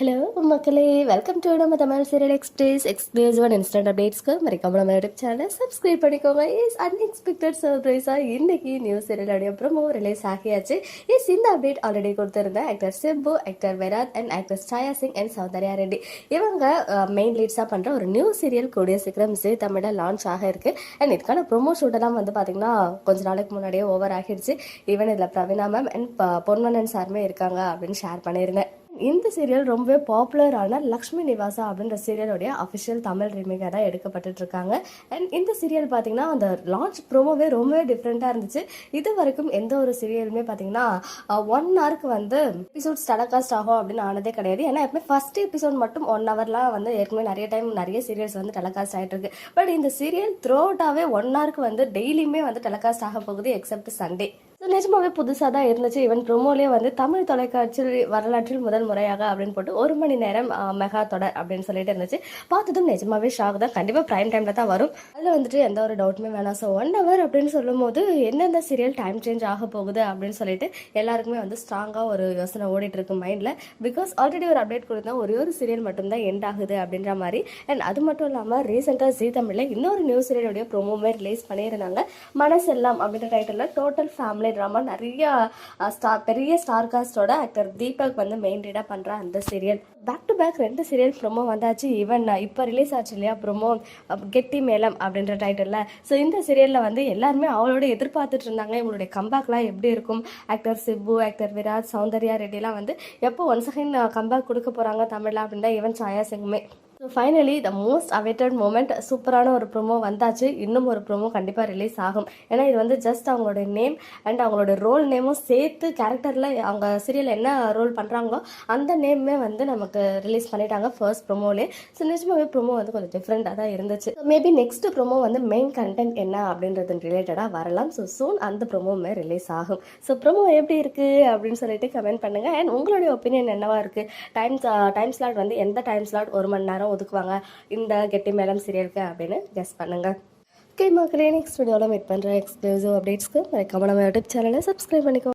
Hello மக்களே. Welcome to நம்ம Tamil serial express exclusive and instant அப்டேட்ஸ்க்கு மறக்காம நம்ம யூடியூப் சேனலை சப்ஸ்கிரைப் பண்ணிக்கோங்க. இஸ் அன்எக்ஸ்பெக்டட் சர்ப்ரைஸாக இன்னைக்கு நியூ சீரியலோடைய ப்ரோமோ ரிலீஸ் ஆகியாச்சு. இஸ் இந்த அப்டேட் ஆல்ரெடி கொடுத்துருந்தேன் actor Simbu actor Virat and actor Chaya Singh and Soundarya Reddy இவங்க மெயின் லீட்ஸாக பண்ணுற ஒரு நியூ சீரியல் கூடிய சீக்கிரம் ஜி தமிழில் லான்ச் ஆக இருக்கு. அண்ட் இதுக்கான ப்ரோமோ ஷூட்டெல்லாம் வந்து பார்த்தீங்கன்னா கொஞ்ச நாளைக்கு முன்னாடியே ஓவர் ஆகிடுச்சு. ஈவன் இதில் பிரவீனா மேம் அண்ட் பொன்வனன் சாருமே இருக்காங்க அப்படின்னு ஷேர் பண்ணியிருந்தேன். இந்த சீரியல் ரொம்பவே பாப்புலரான லக்ஷ்மி நிவாசா அப்படின்ற சீரியலுடைய அஃபிஷியல் தமிழ் ரீமேக்காக தான் எடுக்கப்பட்டுட்டு இருக்காங்க அண்ட் இந்த சீரியல் பார்த்தீங்கன்னா அந்த லான்ச் ப்ரோமோவே ரொம்பவே டிஃப்ரெண்ட்டாக இருந்துச்சு. இது வரைக்கும் எந்த ஒரு சீரியலுமே பார்த்தீங்கன்னா ஒன் ஹவருக்கு வந்து எபிசோட்ஸ் டெலகாஸ்ட் ஆகும் அப்படின்னு ஆனதே கிடையாது. ஏன்னா எப்பவுமே ஃபர்ஸ்ட் எபிசோட் மட்டும் ஒன் ஹவர்லாம் வந்து ஏற்கனவே நிறைய டைம் நிறைய சீரியல்ஸ் வந்து டெலகாஸ்ட் ஆகிட்டு இருக்கு பட் இந்த சீரியல் த்ரோ அவுட்டாகவே ஒன் ஹவருக்கு வந்து டெய்லியுமே வந்து டெலகாஸ்ட் ஆக போகுது எக்ஸப்ட் சண்டே ஸோ நிஜமாவே புதுசாக தான் இருந்துச்சு. ஈவன் ப்ரோமோலே வந்து தமிழ் தொலைக்காட்சியில் வரலாற்றில் முதல் முறையாக அப்படின்னு போட்டு ஒரு மணி நேரம் மெகா தொடர் அப்படின்னு சொல்லிட்டு இருந்துச்சு. பார்த்ததும் நிஜமாவே ஷாக் தான். கண்டிப்பாக ப்ரைம் டைமில் தான் வரும். அதில் வந்துட்டு எந்த ஒரு டவுட்டுமே வேணாம். ஸோ ஒன் ஹவர் அப்படின்னு சொல்லும் போது எந்தெந்த சீரியல் டைம் சேஞ்ச் ஆக போகுது அப்படின்னு சொல்லிட்டு எல்லாருக்குமே வந்து ஸ்ட்ராங்காக ஒரு யோசனை ஓடிட்டு இருக்கு மைண்டில் பிகாஸ் ஆல்ரெடி ஒரு அப்டேட் கொடுத்தா ஒரே ஒரு சீரியல் மட்டும்தான் எண்ட் ஆகுது அப்படின்ற மாதிரி. அண்ட் அது மட்டும் இல்லாமல் ரீசெண்டாக ஜி தமிழில் இன்னொரு நியூ சீரியலுடைய ப்ரோமோமே ரிலீஸ் பண்ணியிருந்தாங்க. மனசெல்லாம் அப்படின்ற டைட்டிலில் டோட்டல் ஃபேமிலி ட்ராமா நிறைய ஸ்டார் பெரிய ஸ்டார் காஸ்டோட ஆக்டர் தீபக் வந்து மெயின் லீடாக பண்ணுற அந்த சீரியல். பேக் டு பேக் ரெண்டு சீரியல் ப்ரோமோ வந்தாச்சு. ஈவன் இப்போ ரிலீஸ் ஆச்சு இல்லையா? ப்ரோமோ கெட்டி மேலம் அப்படின்ற டைட்டிலில் ஸோ இந்த சீரியலில் வந்து எல்லாருமே அவளோட எதிர்பார்த்துட்டு இருந்தாங்க. இவங்களுடைய கம்பேக்லாம் எப்படி இருக்கும்? ஆக்டர் சிப்பு ஆக்டர் விராட் சௌந்தர்யா ரெட்டிலாம் வந்து எப்போ ஒன் செகண்ட் கம்பேக் கொடுக்க போகிறாங்க தமிழில் அப்படின்னா even Chaya சிங்குமே. So finally the most awaited moment சூப்பரான ஒரு ப்ரோமோ வந்தாச்சு. இன்னும் ஒரு ப்ரொமோ கண்டிப்பாக ரிலீஸ் ஆகும். ஏன்னா இது வந்து ஜஸ்ட் அவங்களோட நேம் அண்ட் அவங்களோட ரோல் நேமும் சேர்த்து கேரக்டரில் அவங்க சீரியல் என்ன ரோல் பண்ணுறாங்களோ அந்த நேமே வந்து நமக்கு ரிலீஸ் பண்ணிட்டாங்க ஃபர்ஸ்ட் ப்ரொமோலே ஸோ நிஜமாவே ப்ரோமோ வந்து கொஞ்சம் டிஃப்ரெண்ட்டாக தான் இருந்துச்சு. மேபி நெக்ஸ்ட் ப்ரொமோ வந்து மெயின் கண்டென்ட் என்ன அப்படின்றது ரிலேட்டடாக வரலாம். ஸோ சூன் அந்த ப்ரொமோவுமே ரிலீஸ் ஆகும். ஸோ ப்ரோமோ எப்படி இருக்குது அப்படின்னு சொல்லிட்டு கமெண்ட் பண்ணுங்கள் அண்ட் உங்களுடைய ஒப்பீனியன் என்னவா இருக்குது டைம் டைம் ஸ்லாட் வந்து எந்த டைம் ஸ்லாட் ஒரு மணி நேரம் ஒதுக்குவாங்க. இந்த கெட்டி மேலம் சீரியலுக்கு அப்படின்னு கெஸ் பண்ணுங்கள் ஓகே மக்களே நெக்ஸ்ட் வீடியோவில் மீட் பண்ணுற எக்ஸ்க்ளூசிவ் அப்டேட்ஸ்க்கு மறக்காம நம்ம யூடியூப் சேனலை சப்ஸ்கிரைப் பண்ணிக்கோ